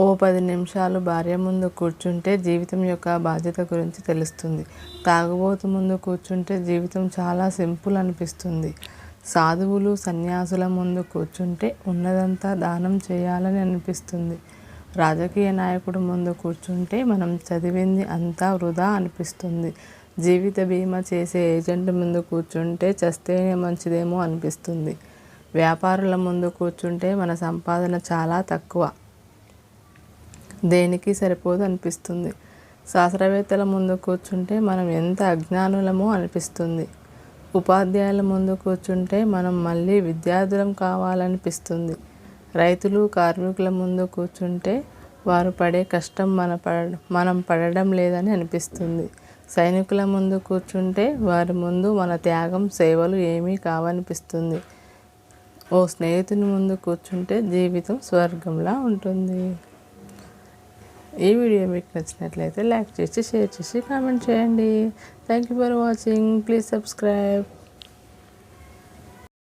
ఓ పది నిమిషాలు భార్య ముందు కూర్చుంటే జీవితం యొక్క బాధ్యత గురించి తెలుస్తుంది. తాగుబోతు ముందు కూర్చుంటే జీవితం చాలా సింపుల్ అనిపిస్తుంది. సాధువులు సన్యాసుల ముందు కూర్చుంటే ఉన్నదంతా దానం చేయాలని అనిపిస్తుంది. రాజకీయ నాయకుడు ముందు కూర్చుంటే మనం చదివింది అంతా వృధా అనిపిస్తుంది. జీవిత బీమా చేసే ఏజెంట్ ముందు కూర్చుంటే చస్తేనే మంచిదేమో అనిపిస్తుంది. వ్యాపారుల ముందు కూర్చుంటే మన సంపాదన చాలా తక్కువ. దేనికి సరిపోదు అనిపిస్తుంది. శాస్త్రవేత్తల ముందు కూర్చుంటే మనం ఎంత అజ్ఞానులమో అనిపిస్తుంది. ఉపాధ్యాయుల ముందు కూర్చుంటే మనం మళ్ళీ విద్యార్థులం కావాలనిపిస్తుంది. రైతులు కార్మికుల ముందు కూర్చుంటే వారు పడే కష్టం మన పడ మనం పడడం లేదని అనిపిస్తుంది. సైనికుల ముందు కూర్చుంటే వారి ముందు మన త్యాగం సేవలు ఏమీ కావనిపిస్తుంది. ఓ స్నేహితుని ముందు కూర్చుంటే జీవితం స్వర్గంలా ఉంటుంది. ఈ వీడియో మీకు నచ్చినట్లయితే లైక్ చేసి షేర్ చేసి కామెంట్ చేయండి. Thank you for watching please subscribe